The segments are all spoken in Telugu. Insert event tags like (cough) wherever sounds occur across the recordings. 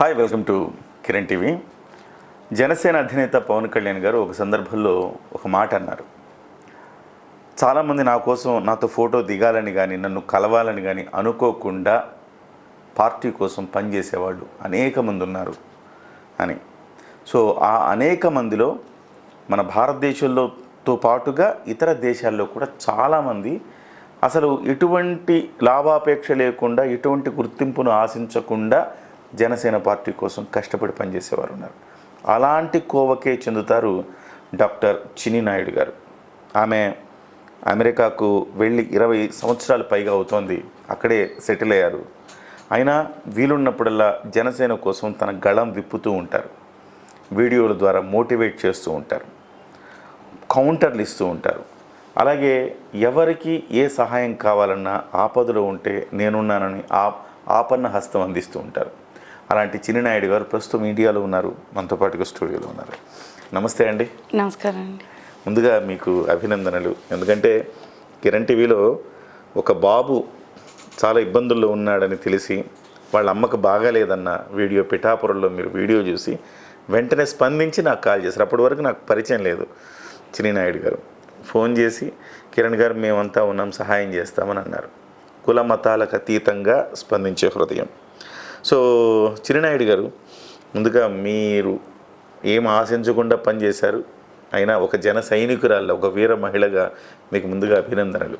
Hi welcome to Kiran TV Janasena అధినేత పవన్ కళ్యాణ్ గారు ఒక సందర్భంలో ఒక మాట అన్నారు. చాలామంది నా కోసం నాతో ఫోటో దిగాలని కానీ నన్ను కలవాలని కానీ అనుకోకుండా పార్టీ కోసం పనిచేసేవాళ్ళు అనేక మంది ఉన్నారు అని. సో ఆ అనేక మందిలో మన భారతదేశంలోతో పాటుగా ఇతర దేశాల్లో కూడా చాలామంది అసలు ఎటువంటి లాభాపేక్ష లేకుండా ఎటువంటి గుర్తింపును ఆశించకుండా జనసేన పార్టీ కోసం కష్టపడి పనిచేసేవారు ఉన్నారు. అలాంటి కోవకే చెందుతారు డాక్టర్ చిన్ని నాయుడు గారు. ఆమె అమెరికాకు వెళ్ళి ఇరవై సంవత్సరాలు పైగా అవుతోంది. అక్కడే సెటిల్ అయ్యారు. అయినా వీలున్నప్పుడల్లా జనసేన కోసం తన గళం విప్పుతూ ఉంటారు. వీడియోల ద్వారా మోటివేట్ చేస్తూ ఉంటారు. కౌంటర్లు ఇస్తూ ఉంటారు. అలాగే ఎవరికి ఏ సహాయం కావాలన్నా ఆపదలో ఉంటే నేనున్నానని ఆ ఆపన్న హస్తం అందిస్తూ ఉంటారు. అలాంటి చిన్నినాయుడు గారు ప్రస్తుతం ఇండియాలో ఉన్నారు మనతో పాటుగా స్టూడియోలో ఉన్నారు. నమస్తే అండి. నమస్కారం అండి. ముందుగా మీకు అభినందనలు. ఎందుకంటే కిరణ్ టీవీలో ఒక బాబు చాలా ఇబ్బందుల్లో ఉన్నాడని తెలిసి వాళ్ళ అమ్మకు బాగాలేదన్న వీడియో పిఠాపురంలో మీరు వీడియో చూసి వెంటనే స్పందించి నాకు కాల్ చేశారు. అప్పటి వరకు నాకు పరిచయం లేదు చిన్నినాయుడు గారు. ఫోన్ చేసి కిరణ్ గారు మేమంతా ఉన్నాం సహాయం చేస్తామని అన్నారు. కుల మతాలకు అతీతంగా స్పందించే హృదయం. సో చిరునాయుడు గారు ముందుగా మీరు ఏం ఆశించకుండా పనిచేశారు అయినా ఒక జన సైనికురాల్లో ఒక వీర మహిళగా మీకు ముందుగా అభినందనలు.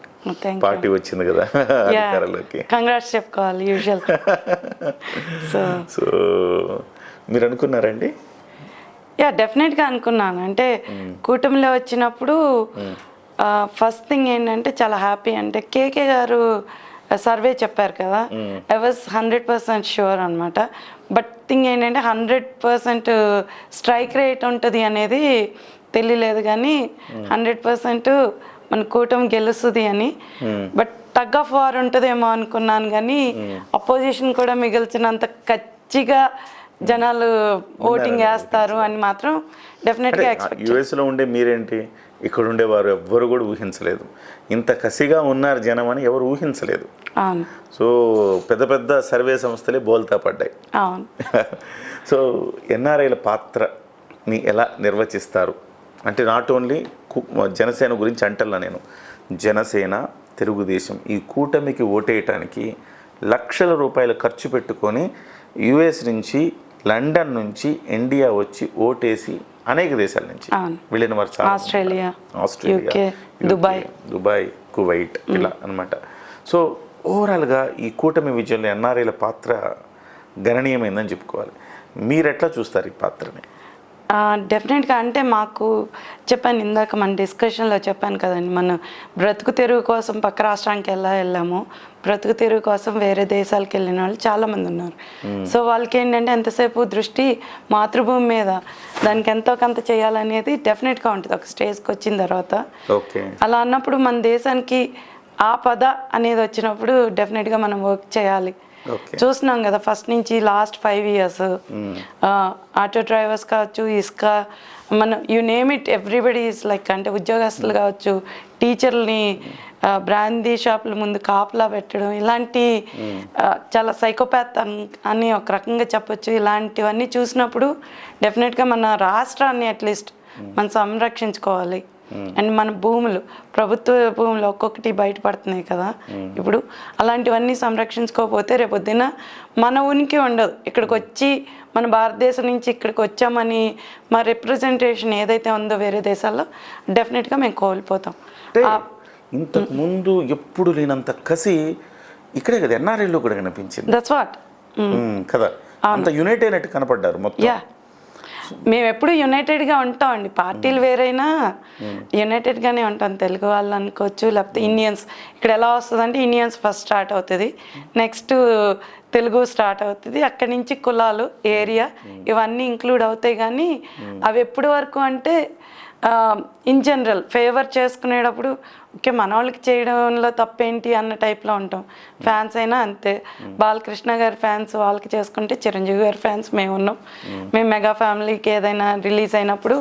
పార్టీ వచ్చింది కదా అధికారంలోకి. కంగ్రాట్స్ చెప్పుకోవాలి యూజువల్ సో సో మీరు అనుకున్నారండి? యా డెఫినెట్గా అనుకున్నాను. అంటే కూటమిలో వచ్చినప్పుడు ఫస్ట్ థింగ్ ఏంటంటే చాలా హ్యాపీ అంటే కేకే గారు సర్వే చెప్పారు కదా? I was hundred percent sure అనమాట బట్ థింగ్ ఏంటంటే హండ్రెడ్ పర్సెంట్ స్ట్రైక్ రేట్ ఉంటుంది అనేది తెలియలేదు కానీ హండ్రెడ్ పర్సెంట్ మన కూటమి గెలుస్తుంది అని. బట్ టగ్ ఆఫ్ వార్ ఉంటుందేమో అనుకున్నాను కానీ అపోజిషన్ కూడా మిగిల్చినంత ఖచ్చితంగా జనాలు ఓటింగ్ వేస్తారు అని మాత్రం డెఫినెట్గా యుఎస్లో ఉండే మీరేంటి? ఇక్కడ ఉండేవారు ఎవ్వరు కూడా ఊహించలేదు. ఇంత కసిగా ఉన్నారు జనం అని ఎవరు ఊహించలేదు. సో పెద్ద పెద్ద సర్వే సంస్థలే బోల్తా పడ్డాయి. (laughs) సో ఎన్ఆర్ఐల పాత్రని ఎలా నిర్వచిస్తారు? అంటే నాట్ ఓన్లీ జనసేన గురించి అంటల్లా నేను. జనసేన తెలుగుదేశం ఈ కూటమికి ఓటేయటానికి లక్షల రూపాయలు ఖర్చు పెట్టుకొని యుఎస్ నుంచి లండన్ నుంచి ఇండియా వచ్చి ఓటేసి అనేక దేశాల నుంచి. వెళ్ళిన వారు Australia Australia Dubai. Dubai Kuwait ఇలా అన్నమాట. సో ఓవరాల్గా ఈ కూటమి విజయంలో ఎన్ఆర్ఐల పాత్ర గణనీయమైందని చెప్పుకోవాలి. మీరు ఎట్లా చూస్తారు ఈ పాత్రని? డెఫినెట్గా అంటే మాకు చెప్పాను ఇందాక మన డిస్కషన్లో చెప్పాను కదండి మనం బ్రతుకు తెరుగు కోసం పక్క రాష్ట్రానికి ఎలా వెళ్ళాము బ్రతుకు తెరుగు కోసం వేరే దేశాలకు వెళ్ళిన వాళ్ళు చాలామంది ఉన్నారు. సో వాళ్ళకి ఏంటంటే ఎంతసేపు దృష్టి మాతృభూమి మీద దానికి ఎంతో కొంత చేయాలనేది డెఫినెట్గా ఉంటుంది. ఒక స్టేజ్కి వచ్చిన తర్వాత. అలా అన్నప్పుడు మన దేశానికి ఆ పద అనేది వచ్చినప్పుడు డెఫినెట్గా మనం వర్క్ చేయాలి. చూస్తున్నాం కదా ఫస్ట్ నుంచి last five years auto drivers కావచ్చు ఇసుక మన you name it everybody is like అంటే ఉద్యోగస్తులు కావచ్చు టీచర్ని బ్రాందీ షాపుల ముందు కాపలా పెట్టడం ఇలాంటి ఆ, చాలా సైకోపాత్ అని ఒక రకంగా చెప్పొచ్చు. ఇలాంటివన్నీ చూసినప్పుడు డెఫినెట్గా మన రాష్ట్రాన్ని అట్లీస్ట్ మనం సంరక్షించుకోవాలి. అండ్ మన భూములు ప్రభుత్వ భూములు ఒక్కొక్కటి బయటపడుతున్నాయి కదా. ఇప్పుడు అలాంటివన్నీ సంరక్షించుకోకపోతే రేపొద్దున మన ఉనికి ఉండదు. ఇక్కడికి వచ్చి మన భారతదేశం నుంచి ఇక్కడికి వచ్చామని మా రిప్రజెంటేషన్ ఏదైతే ఉందో వేరే దేశాల్లో డెఫినెట్గా మేము కోల్పోతాం. ఇంతకు ముందు ఎప్పుడు లేనంత కసి ఇక్కడే కదా ఎన్ఆర్ఐలో కూడా కనిపించింది. దట్స్ వాట్ కదా. అంత యునైట్ అయినట్టు కనపడ్డారు మొత్తం. మేము ఎప్పుడు యునైటెడ్గా ఉంటామండి. పార్టీలు వేరైనా యునైటెడ్గానే ఉంటాం. తెలుగు వాళ్ళు అనుకోవచ్చు లేకపోతే ఇండియన్స్ ఇక్కడ ఎలా వస్తుంది అంటే ఇండియన్స్ ఫస్ట్ స్టార్ట్ అవుతుంది నెక్స్ట్ తెలుగు స్టార్ట్ అవుతుంది. అక్కడి నుంచి కులాలు ఏరియా ఇవన్నీ ఇంక్లూడ్ అవుతాయి కానీ అవి ఎప్పటి వరకు అంటే ఇన్ జనరల్ ఫేవర్ చేసుకునేటప్పుడు ఓకే మన వాళ్ళకి చేయడంలో తప్పేంటి? అన్న టైప్లో ఉంటాం. ఫ్యాన్స్ అయినా అంతే. బాలకృష్ణ గారి ఫ్యాన్స్ వాళ్ళకి చేసుకుంటే చిరంజీవి గారి ఫ్యాన్స్ మేము ఉన్నాం. మేము. మెగా ఫ్యామిలీకి ఏదైనా రిలీజ్ అయినప్పుడు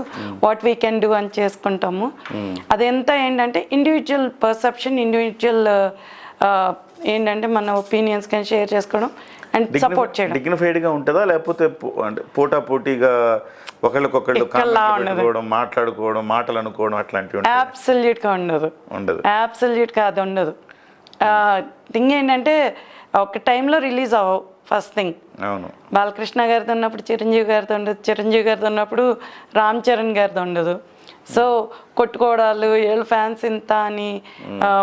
వాట్ వీ కెన్ డూ అని చేసుకుంటాము. అదంతా ఏంటంటే ఇండివిజువల్ పర్సెప్షన్ ఇండివిజువల్ ఏంటంటే మన ఒపీనియన్స్ కానీ షేర్ చేసుకోవడం. అండ్ సపోర్ట్ చేయడం. డిగ్నిఫైడ్గా ఉంటుందా? లేకపోతే అంటే పోటా పోటీగా ఒకళ్ళకొకళ్ళు. పెట్టుకోవడం మాట్లాడుకోవడం మాటలు అనుకోవడం అట్లాంటివి ఉంటాయి. అబ్సల్యూట్గా ఉండదు. ఉండదు. అబ్సల్యూట్గా అది ఉండదు. థింగ్ ఏంటంటే ఒక టైంలో రిలీజ్ అవ్వవు. First thing. అవును. బాలకృష్ణ గారితో ఉన్నప్పుడు చిరంజీవి గారితో ఉండదు. చిరంజీవి గారితో ఉన్నప్పుడు రామ్ చరణ్ గారితో ఉండదు. సో కొట్టుకోవడాలు వీళ్ళ ఫ్యాన్స్ ఇంత అని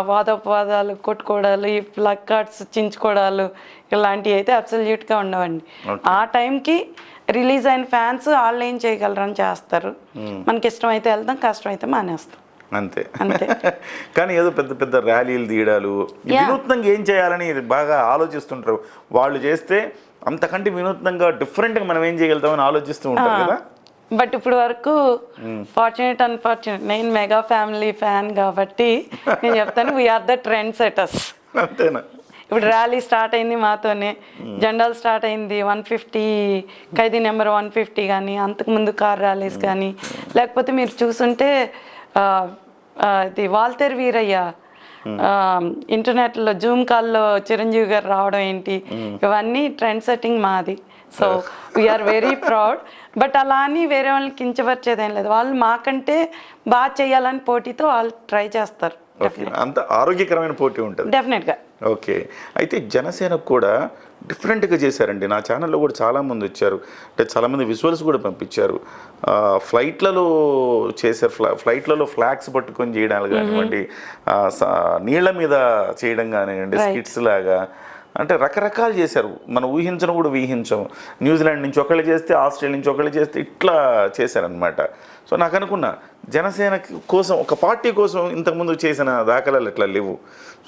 వాదోపవాదాలు కొట్టుకోవడాలు ఈ ప్లగ్ కార్డ్స్ చించుకోవడాలు ఇలాంటివి అయితే అబ్సల్యూట్గా ఉండవండి. ఆ టైంకి రిలీజ్ అయిన ఫ్యాన్స్ వాళ్ళు ఏం చేయగలరని చేస్తారు. మనకి ఇష్టమైతే వెళ్తాం కష్టమైతే మానేస్తాం. అంతే. (laughs) కానీ ఏదో పెద్ద పెద్ద ర్యాలీలు తీయడాలు. వినూత్నంగా ఏం చేయాలని ఇది బాగా ఆలోచిస్తుంటారు. వాళ్ళు చేస్తే అంతకంటే వినూత్నంగా డిఫరెంట్గా మనం ఏం చేయగలుగుతామని ఆలోచిస్తూ ఉంటారు కదా? బట్ ఇప్పుడు వరకు ఫార్చునేట్ అన్ఫార్చునేట్ నేను మెగా ఫ్యామిలీ ఫ్యాన్ కాబట్టి నేను చెప్తాను వీఆర్ ద ట్రెండ్ సెటర్స్ అంతేనా? ఇప్పుడు ర్యాలీ స్టార్ట్ అయింది మాతోనే. జెండాలు స్టార్ట్ అయింది one fifty Khaidi number one fifty కానీ అంతకుముందు కార్ ర్యాలీస్ కానీ లేకపోతే మీరు చూసుంటే ఇది వాల్తేర్ వీరయ్య. ఇంటర్నెట్లో జూమ్ కాల్లో చిరంజీవి గారు రావడం ఏంటి? ఇవన్నీ ట్రెండ్ సెట్టింగ్ మాది. So we are very proud but అలా అని వేరే వాళ్ళని కించపరిచేదేం లేదు. వాళ్ళు మాకంటే బాగా చేయాలని పోటీతో వాళ్ళు ట్రై చేస్తారు. అంత ఆరోగ్యకరమైన పోటీ ఉంటుంది. డెఫినెట్గా ఓకే. అయితే జనసేనకు కూడా డిఫరెంట్గా చేశారండి. నా ఛానల్లో కూడా చాలామంది వచ్చారు. అంటే చాలామంది విజువల్స్ కూడా పంపించారు. ఫ్లైట్లలో చేశారు ఫ్లై ఫ్లైట్లలో ఫ్లాగ్స్ పట్టుకొని చేయడాలు కానివ్వండి నీళ్ళ మీద చేయడం కానివ్వండి. స్కిట్స్ లాగా అంటే రకరకాలు చేశారు. మనం ఊహించను కూడా ఊహించం. న్యూజిలాండ్ నుంచి ఒకళ్ళు చేస్తే ఆస్ట్రేలియా నుంచి ఒకళ్ళు చేస్తే ఇట్లా చేశారనమాట సో నాకు అనుకున్నా జనసేన కోసం ఒక పార్టీ కోసం ఇంతకుముందు చేసిన దాఖలాలు ఇట్లా లేవు.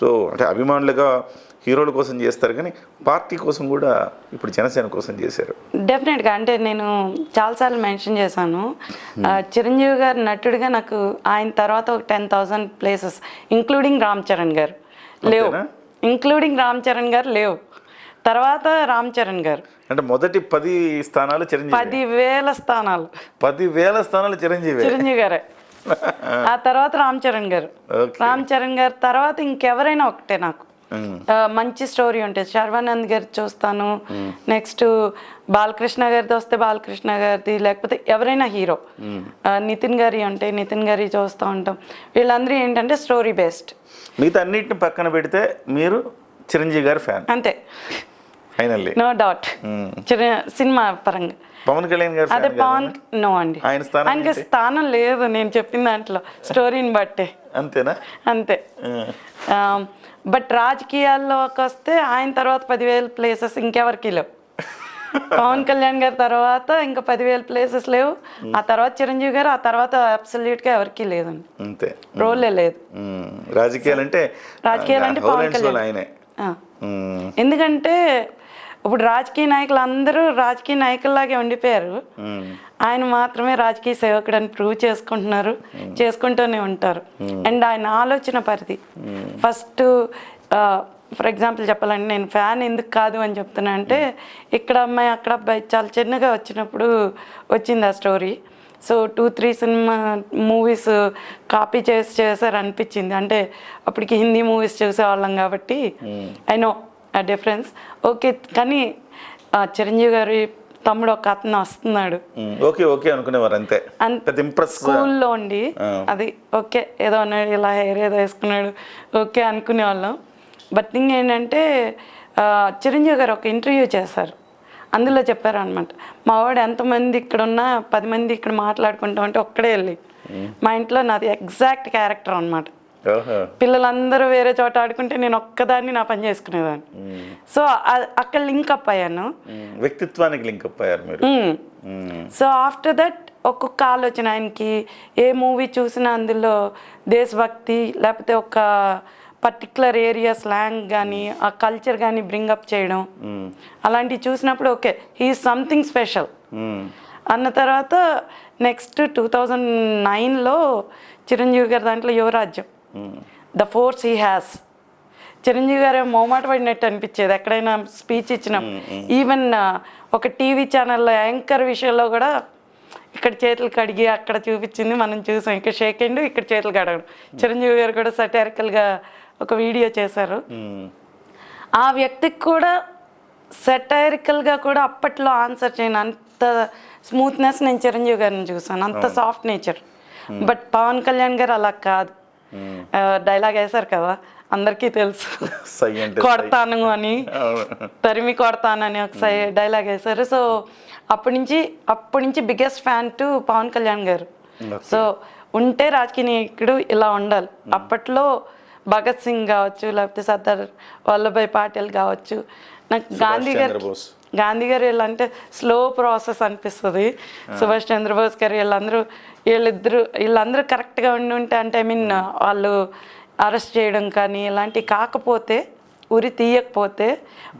సో అంటే అభిమానులుగా హీరోల కోసం చేస్తారు కానీ పార్టీ కోసం కూడా ఇప్పుడు జనసేన కోసం చేశారు. డెఫినెట్గా అంటే నేను చాలాసార్లు మెన్షన్ చేశాను. ఆ, చిరంజీవి గారు నటుడిగా నాకు ఆయన తర్వాత ఒక ten thousand places including Ram Charan garu లేవు? ఇంక్లూడింగ్ రామ్ చరణ్ గారు లేవు. తర్వాత రామ్ చరణ్ గారు. అంటే మొదటి పది స్థానాలు చిరంజీవి. పదివేల స్థానాలు. పది వేల స్థానాలు చిరంజీవి. చిరంజీవి గారే. ఆ తర్వాత రామ్ చరణ్ గారు. రామ్ చరణ్ గారు తర్వాత ఇంకెవరైనా ఒకటే నాకు. మంచి స్టోరీ ఉంటుంది శర్వానంద్ గారి చూస్తాను. నెక్స్ట్ బాలకృష్ణ గారిది వస్తే బాలకృష్ణ గారిది లేకపోతే ఎవరైనా హీరో. నితిన్ గారి ఉంటాయి నితిన్ గారి చూస్తూ ఉంటాం. వీళ్ళందరూ ఏంటంటే స్టోరీ బేస్డ్. మిగతా అన్నిటిని పక్కన పెడితే మీరు చిరంజీవి గారి ఫ్యాన్. అంతే. ఫైనల్లీ నో డౌట్ సినిమా పరంగా. పవన్ కళ్యాణ్ గారి అదే పవన్? నో అండి. ఆయన స్థానం ఆయనకి? స్థానం లేదు నేను చెప్పిన దాంట్లో. స్టోరీని బట్టే. అంతేనా? అంతే. బట్ రాజకీయాల్లోకి వస్తే ఆయన తర్వాత పదివేల ప్లేసెస్ ఇంకెవరికి లేవు. పవన్ కళ్యాణ్ గారి తర్వాత ఇంకా పదివేల ప్లేసెస్ లేవు. ఆ తర్వాత చిరంజీవి గారు ఆ తర్వాత అబ్సల్యూట్గా ఎవరికి లేదండి. అంతే. రోలే లేదు. రాజకీయాలంటే రాజకీయాలంటే పవన్ కళ్యాణ్. ఎందుకంటే ఇప్పుడు రాజకీయ నాయకులు అందరూ రాజకీయ నాయకుల్లాగే ఉండిపోయారు. ఆయన మాత్రమే రాజకీయ సేవకుడు అని ప్రూవ్ చేసుకుంటున్నారు చేసుకుంటూనే ఉంటారు. అండ్ ఆయన ఆలోచన పరిధి. ఫస్ట్ ఫర్ ఎగ్జాంపుల్ చెప్పాలంటే నేను ఫ్యాన్ ఎందుకు కాదు అని చెప్తున్నా అంటే ఇక్కడ అమ్మాయి అక్కడ అబ్బాయి చాలా చిన్నగా వచ్చినప్పుడు వచ్చింది ఆ story. So two three cinema movies copy చేసి చేశారు అనిపించింది. అంటే అప్పటికి హిందీ మూవీస్ చూసేవాళ్ళం కాబట్టి ఐ నో ఆ డిఫరెన్స్ ఓకే కానీ చిరంజీవి గారి తమ్ముడు ఒక అతను వస్తున్నాడు. మ్మ్. ఓకే ఓకే అనుకునేవారు అంతే. అంత ఇంప్రెస్ స్కూల్లో ఉండి. అది ఓకే ఏదో అన్నాడు ఇలా హెయిర్ ఏదో వేసుకున్నాడు ఓకే అనుకునేవాళ్ళం. బట్ థింగ్ ఏంటంటే చిరంజీవి గారు ఒక ఇంటర్వ్యూ చేశారు. అందులో చెప్పారు అనమాట మా వాడు ఎంతమంది ఇక్కడ ఉన్నా పది మంది ఇక్కడ మాట్లాడుకుంటాం అంటే ఒక్కడే వెళ్ళి. మా ఇంట్లో నాది ఎగ్జాక్ట్ క్యారెక్టర్ అనమాట పిల్లలందరూ వేరే చోట ఆడుకుంటే నేను ఒక్కదాన్ని నా పని చేసుకునేదాన్ని. సో అక్కడ లింక్ అప్ అయ్యాను. వ్యక్తిత్వానికి లింక్ అప్ అయ్యారు మీరు. సో ఆఫ్టర్ దట్ ఒక్కొక్క ఆలోచన ఆయనకి ఏ మూవీ చూసినా అందులో దేశభక్తి లేకపోతే ఒక పర్టికులర్ ఏరియా స్లాంగ్ కానీ ఆ కల్చర్ కానీ బ్రింగప్ చేయడం. మ్మ్. అలాంటివి చూసినప్పుడు ఓకే హీ సంథింగ్ స్పెషల్. అన్న తర్వాత నెక్స్ట్ టూ థౌజండ్ నైన్లో చిరంజీవి గారి దాంట్లో Yuvarajyam. The force he has Chiranjeevi garu మోమాట పడినట్టు అనిపించేది. ఎక్కడైనా స్పీచ్ ఇచ్చినప్పుడు ఈవెన్ ఒక టీవీ ఛానల్లో యాంకర్ విషయంలో కూడా ఇక్కడ చేతులు కడిగి అక్కడ చూపించింది. మనం చూసాం. ఇక్కడ షేక్ అండ్ ఇక్కడ చేతులు కడగడం. చిరంజీవి గారు కూడా సటారికల్గా ఒక వీడియో చేశారు. ఆ వ్యక్తికి కూడా సెటైరికల్గా కూడా అప్పట్లో ఆన్సర్ చేయను. అంత స్మూత్నెస్ నేను చిరంజీవి గారిని చూసాను అంత soft nature but Pawan Kalyan garu అలా కాదు. డైలాగ్ వేశారు కదా? అందరికీ తెలుసు. కొడతాను అని. తరిమి కొడతానని ఒకసారి డైలాగ్ వేశారు. సో అప్పటి నుంచి అప్పటి నుంచి biggest fan to Pawan Kalyan garu. So ఉంటే రాజకీయ నాయకుడు ఇలా ఉండాలి. అప్పట్లో భగత్ సింగ్ కావచ్చు లేకపోతే సర్దార్ వల్లభాయ్ పాటిల్ కావచ్చు. నాకు గాంధీ గారు. గాంధీ గారు వీళ్ళంటే స్లో ప్రాసెస్ అనిపిస్తుంది. సుభాష్ చంద్రబోస్ గారు వీళ్ళందరూ వీళ్ళిద్దరు వీళ్ళందరూ కరెక్ట్గా ఉండి ఉంటే అంటే ఐ మీన్ వాళ్ళు అరెస్ట్ చేయడం కానీ ఇలాంటివి కాకపోతే ఉరి తీయకపోతే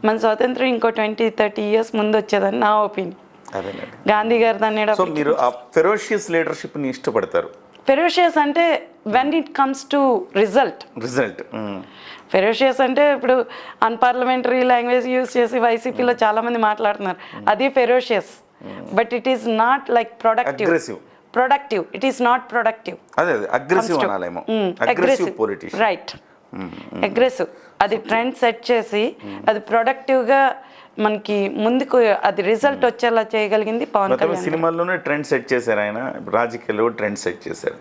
మన స్వాతంత్రం ఇంకో ట్వంటీ థర్టీ ఇయర్స్ ముందు వచ్చేదని నా ఒపీనియన్. గాంధీ గారు దాన్ని మీరు ఆ ఫెరోషియస్ లీడర్షిప్ని ఇష్టపడతారు. ఫెరోషియస్ అంటే when it comes to result result ferocious అంటే ఇప్పుడు అన్పార్లమెంటరీ లాంగ్వేజ్ యూస్ చేసి వైసీపీలో చాలా మంది మాట్లాడుతున్నారు. అది ferocious but it is not like productive Aggressive. Productive it is not productive అదే అదే. అగ్రెసివ్ అనాలేమో. అగ్రెసివ్ పొలిటీషియన్ రైట్ అగ్రెసివ్ అది ట్రెండ్ సెట్ చేసి అది ప్రొడక్టివ్గా మనకి ముందుకు అది రిజల్ట్ వచ్చేలా చేయగలిగింది పవన్ కళ్యాణ్ సినిమాల్లోనే ట్రెండ్ సెట్ చేశారు ఆయన. రాజకీయాల్లో ట్రెండ్ సెట్ చేశారు.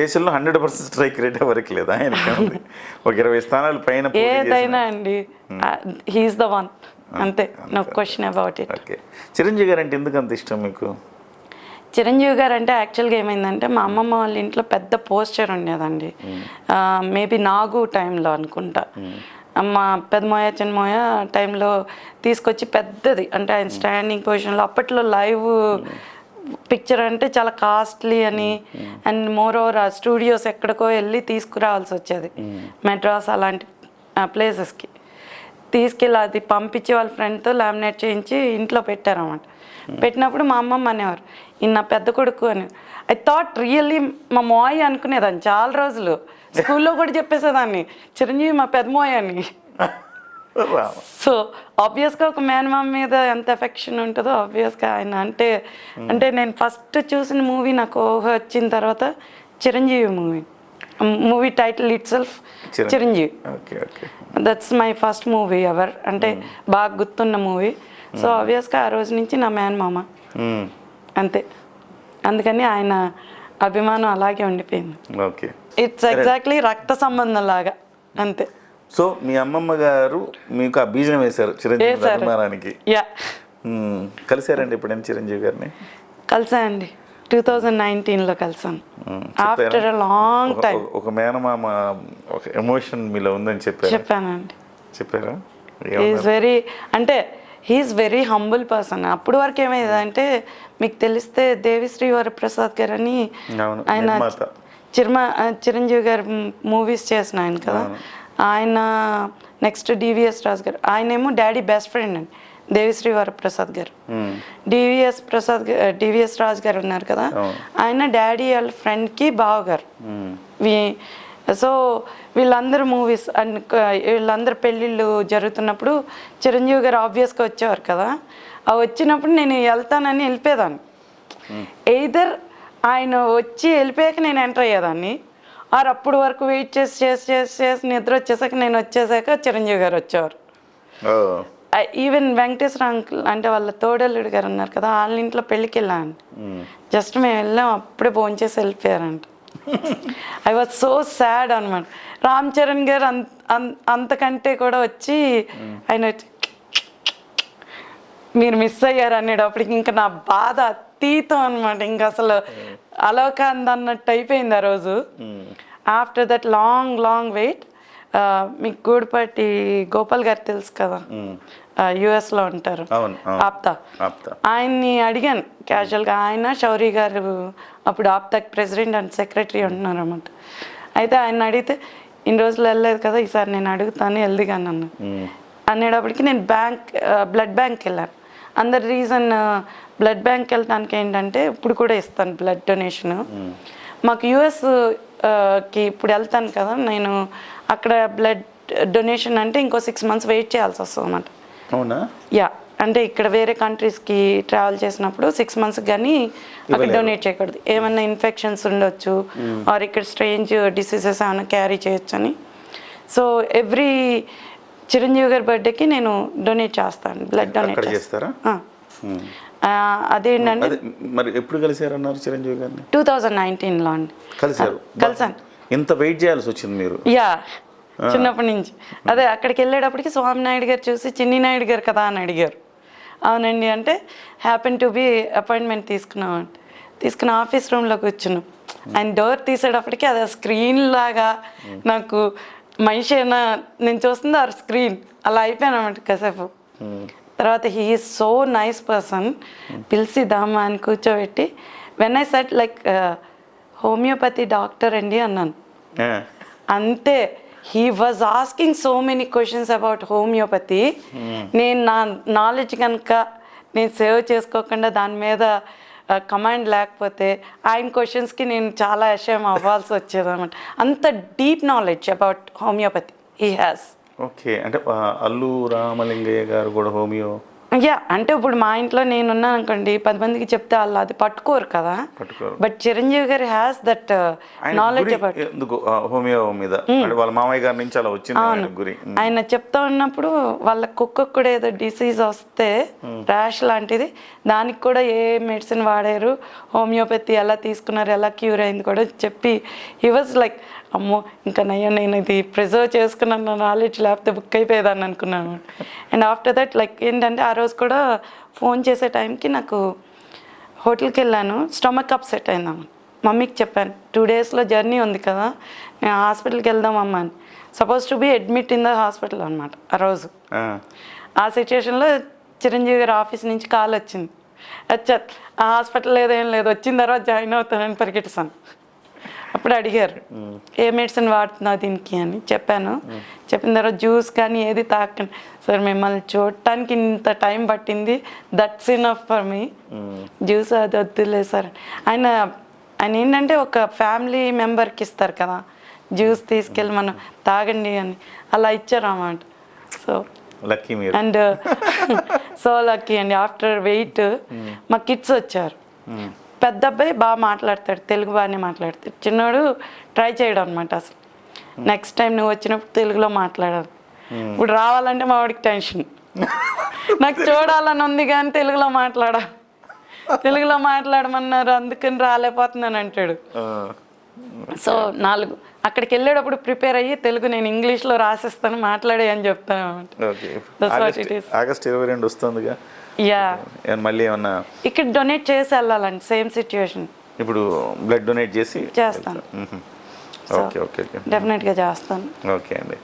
దేశంలో హండ్రెడ్ పర్సెంట్ స్ట్రైక్ రేట్ ఎవరికి లేదు. ఆయనకి ఉంది. ఒక ఇరవై స్థానాల పైన ఏదైనా అండి. హీఈస్ ద వన్ అంతే. No question about it okay Chiranjeevi garu అంటే ఎందుకు అంత ఇష్టం మీకు? చిరంజీవి గారు అంటే యాక్చువల్గా ఏమైందంటే మా అమ్మమ్మ వాళ్ళ ఇంట్లో పెద్ద పోస్టర్ ఉండేదండి. మేబీ నాగు టైంలో అనుకుంటా. మా పెద్దమోయ చిన్నమోయ టైంలో తీసుకొచ్చి పెద్దది. అంటే ఆయన స్టాండింగ్ పొజిషన్లో అప్పట్లో లైవ్ పిక్చర్ అంటే చాలా కాస్ట్లీ అని అండ్ మోర్ ఓవర్ ఆ స్టూడియోస్ ఎక్కడికో వెళ్ళి తీసుకురావాల్సి వచ్చేది. మెడ్రాస్ అలాంటి ప్లేసెస్కి తీసుకెళ్ళి అది పంపించి వాళ్ళ ఫ్రెండ్తో లామినేట్ చేయించి ఇంట్లో పెట్టారన్నమాట. పెట్టినప్పుడు మా అమ్మమ్మ అనేవారు ఈయన నా పెద్ద కొడుకు అని. ఐ థాట్ రియల్లీ మా మోయ్ అనుకునేదాన్ని చాలా రోజులు. స్కూల్లో కూడా చెప్పేసేదాన్ని. చిరంజీవి మా పెద్ద మోయ్ అని సో ఆబ్వియస్గా ఒక మేనమామ మీద ఎంత ఎఫెక్షన్ ఉంటుందో ఆబ్వియస్గా ఆయన అంటే అంటే నేను ఫస్ట్ చూసిన మూవీ నాకు ఊహ వచ్చిన తర్వాత Chiranjeevi movie movie title itself Chiranjeevi. That's my first movie ever అంటే బాగా గుర్తున్న మూవీ సో ఆబ్వియస్గా ఆ రోజు నుంచి నా మ్యాన్ మామ. అంతే. అందుకని ఆయన అభిమానం అలాగే ఉండిపోయింది. ఓకే. ఇట్స్ ఎగ్జాక్ట్లీ రక్త సంబంధం లాగా అంతే. సో మీ అమ్మమ్మ గారు మీకు ఆ బీజం వేశారు చిరంజీవి. అభిమానానికి. యా మ్మ్. కలిశారండి ఎప్పుడైనా చిరంజీవి గారిని? కలిసా అండి టూ థౌజండ్ నైన్టీన్లో కలిసాను. ఆఫ్టర్ లాంగ్ టైం ఒక- మేనమామ ఒక ఎమోషన్ మీలో ఉందని చెప్పారు? చెప్పానండి. చెప్పారా? ఈజ్ వెరీ అంటే he is very humble person అప్పుడు వరకు ఏమైందంటే మీకు తెలిస్తే దేవిశ్రీ వరప్రసాద్ గారు అని ఆయన. చిర్మ చిరంజీవి గారు మూవీస్ చేసిన ఆయన కదా. ఆయన నెక్స్ట్ డివిఎస్ రాజు గారు. ఆయనేమో డాడీ బెస్ట్ ఫ్రెండ్ అండి. దేవిశ్రీ వరప్రసాద్ గారు డివిఎస్ ప్రసాద్ డివిఎస్ రాజు గారు ఉన్నారు కదా. ఆయన డాడీ వాళ్ళ ఫ్రెండ్కి బావగారు వీ- సో వీళ్ళందరూ మూవీస్ అండ్ వీళ్ళందరూ పెళ్ళిళ్ళు జరుగుతున్నప్పుడు చిరంజీవి గారు ఆబ్వియస్గా వచ్చేవారు కదా. ఆ వచ్చినప్పుడు నేను వెళ్తానని వెళ్ళిపోయేదాన్ని. ఎయిదర్ ఆయన వచ్చి వెళ్ళిపోయాక నేను ఎంటర్ అయ్యేదాన్ని. ఆర్ అప్పుడు వరకు వెయిట్ చేసి చేసి చేసి చేసి నిద్ర వచ్చేసాక నేను వచ్చేసాక చిరంజీవి గారు వచ్చేవారు. ఈవెన్ వెంకటేశ్వర అంకుల్ అంటే వాళ్ళ తోడల్లుడు గారు ఉన్నారు కదా వాళ్ళ ఇంట్లో పెళ్ళికి వెళ్ళాను. జస్ట్ మేము వెళ్ళాం అప్పుడే భోంచేసి చేసి వెళ్ళిపోయారంట. ఐ వాజ్ సో సాడ్ అనమాట రామ్ చరణ్ గారు అంత అంత- అంతకంటే కూడా వచ్చి ఆయన వచ్చి మీరు మిస్ అయ్యారు అనేటప్పటికి ఇంకా నా బాధ అతీతం అనమాట ఇంకా అసలు అలోకాంత్ అన్నట్టు అయిపోయింది ఆ రోజు. After that long long wait మీకు గూడిపాటి గోపాల్ గారు తెలుసు కదా? యుఎస్లో ఉంటారు. అవును అవును. ఆప్తా. ఆయన్ని అడిగాను క్యాజువల్గా ఆయన శౌరి గారు అప్పుడు ఆప్తాక్ ప్రెసిడెంట్ అండ్ సెక్రటరీ ఉంటున్నారు అన్నమాట అయితే ఆయన అడిగితే ఇన్ని రోజులు వెళ్ళలేదు కదా ఈసారి నేను అడుగుతాను వెళ్దిగాను అన్న అనేటప్పటికి నేను బ్యాంక్ బ్లడ్ బ్యాంక్ వెళ్ళాను. అందరి రీజన్ బ్లడ్ బ్యాంక్ వెళ్ళడానికి ఏంటంటే ఇప్పుడు కూడా ఇస్తాను బ్లడ్ డొనేషన్. మాకు యుఎస్కి ఇప్పుడు వెళ్తాను కదా నేను అక్కడ బ్లడ్ డొనేషన్ అంటే ఇంకో సిక్స్ మంత్స్ వెయిట్ చేయాల్సి వస్తుంది అన్నమాట. అవునా? యా. అంటే ఇక్కడ వేరే కంట్రీస్కి ట్రావెల్ చేసినప్పుడు సిక్స్ మంత్స్ కానీ అక్కడ డొనేట్ చేయకూడదు. ఏమన్నా ఇన్ఫెక్షన్స్ ఉండొచ్చు ఆర్ ఇక్కడ స్ట్రేంజ్ డిసీజెస్ ఏమైనా క్యారీ చేయొచ్చు అని సో ఎవ్రీ చిరంజీవి గారి బర్త్డేకి నేను డొనేట్ చేస్తాను బ్లడ్ డొనేట్ చేస్తారా. అదేంటంటే అదే మరి ఎప్పుడు కలిసారన్నారు చిరంజీవి గారిని? టూ థౌజండ్ నైన్టీన్లో అండి. కలిసారు కలిసాను ఇంత వెయిట్ చేయాల్సి వచ్చింది మీరు. యా చిన్నప్పటి నుంచి. అదే అక్కడికి వెళ్ళేటప్పటికి స్వామి నాయుడు గారు చూసి చిన్ని నాయుడు గారు కదా అని అడిగారు. అవునండి అంటే హ్యాపెన్ టు బి అపాయింట్మెంట్ తీసుకున్నాం తీసుకుని ఆఫీస్ రూమ్లో కూర్చున్నాం. ఆయన డోర్ తీసేటప్పటికి అది స్క్రీన్ లాగా నాకు మనిషి అయినా నేను చూస్తుంది ఆ స్క్రీన్ అలా అయిపోయాను అనమాట కాసేపు. తర్వాత he is so nice person పిలిచి దామా అని కూర్చోబెట్టి when I set like homeopathy doctor అండి అన్నాను. అంతే. He was asking so many questions about homeopathy నేను నా నాలెడ్జ్ కనుక నేను సేవ్ చేసుకోకుండా దాని మీద కమాండ్ లేకపోతే ఆయన క్వశ్చన్స్కి నేను చాలా అషయం అవ్వాల్సి వచ్చేది అనమాట అంత deep knowledge about homeopathy he has okay అంటే అల్లు రామలింగయ్య గారు కూడా హోమియో యా అంటే ఇప్పుడు మా ఇంట్లో నేను ఉన్నాను అనుకోండి పది మందికి చెప్తే వాళ్ళు అది పట్టుకోరు కదా. But Chiranjeevi garu has that knowledge ఎందుకు హోమియో మీద? అంటే వాళ్ళ మామయ్య గారి నుంచి అలా వచ్చింది ఆయన గురి. ఉమ్. ఆయన చెప్తా ఉన్నప్పుడు వాళ్ళ కుక్కకు కూడా ఏదో డిసీజ్ వస్తే ర్యాష్ లాంటిది దానికి కూడా ఏ మెడిసిన్ వాడారు హోమియోపతి ఎలా తీసుకున్నారు ఎలా క్యూర్ అయింది కూడా చెప్పి హీ వాజ్ లైక్ అమ్మో ఇంకా నయ్యో నేను ఇది ప్రిజర్వ్ చేసుకున్నాను నా నాలెడ్జ్ లేకపోతే బుక్ అయిపోయేదాన్ని అనుకున్నాను. అండ్ ఆఫ్టర్ దట్ లైక్ ఏంటంటే ఆ రోజు కూడా ఫోన్ చేసే టైంకి నాకు హోటల్కి వెళ్ళాను. స్టమక్ అప్సెట్ అయిందాము మమ్మీకి చెప్పాను టూ డేస్లో జర్నీ ఉంది కదా నేను హాస్పిటల్కి వెళ్దాం అమ్మ అని. Suppose to be admit in the hospital అనమాట ఆ రోజు. ఆ, ఆ సిచ్యుయేషన్లో చిరంజీవి గారి ఆఫీస్ నుంచి కాల్ వచ్చింది. వచ్చా ఆ హాస్పిటల్ లేదేం లేదు వచ్చిన తర్వాత జాయిన్ అవుతానని పరిగెట్టాను అప్పుడు అడిగారు ఏ మెడిసిన్ వాడుతున్నావు దీనికి? అని చెప్పాను. చెప్పిన తర్వాత జ్యూస్ కానీ ఏది తాకండి సార్ మిమ్మల్ని చూడటానికి ఇంత టైం పట్టింది. That's enough for me juice అది వద్దులే సార్. ఆయన ఆయన ఏంటంటే ఒక ఫ్యామిలీ మెంబర్కి ఇస్తారు కదా జ్యూస్ తీసుకెళ్ళి మనం తాగండి అని. అలా ఇచ్చారు అన్నమాట సో లక్కీ మీరు. అండ్ (laughs) సో లక్కీ అండి. ఆఫ్టర్ వెయిట్ మా కిడ్స్ వచ్చారు. పెద్ద అబ్బాయి బాగా మాట్లాడతాడు తెలుగు బాగానే మాట్లాడతాడు. చిన్నోడు ట్రై చేయడం అనమాట అసలు నెక్స్ట్ టైం నువ్వు వచ్చినప్పుడు తెలుగులో మాట్లాడాలి. ఇప్పుడు రావాలంటే మా వాడికి టెన్షన్ నాకు చూడాలని ఉంది కానీ తెలుగులో మాట్లాడాలి తెలుగులో మాట్లాడమన్నారు అందుకని రాలేకపోతున్నాను అంటాడు. సో నాలుగు. అక్కడికి వెళ్ళేటప్పుడు ప్రిపేర్ అయ్యి తెలుగు నేను ఇంగ్లీష్లో రాసిస్తాను మాట్లాడే అని చెప్తాను. ఆగస్ట్ ఇరవై రెండు వస్తుందిగా. యా మళ్ళీ ఏమన్నా ఇక్కడ డొనేట్ చేసి వెళ్ళాలండి సేమ్ సిచ్యువేషన్ ఇప్పుడు బ్లడ్ డొనేట్ చేసి చేస్తాను. Okay okay okay. డెఫినెట్గా చేస్తాను. ఓకే అండి.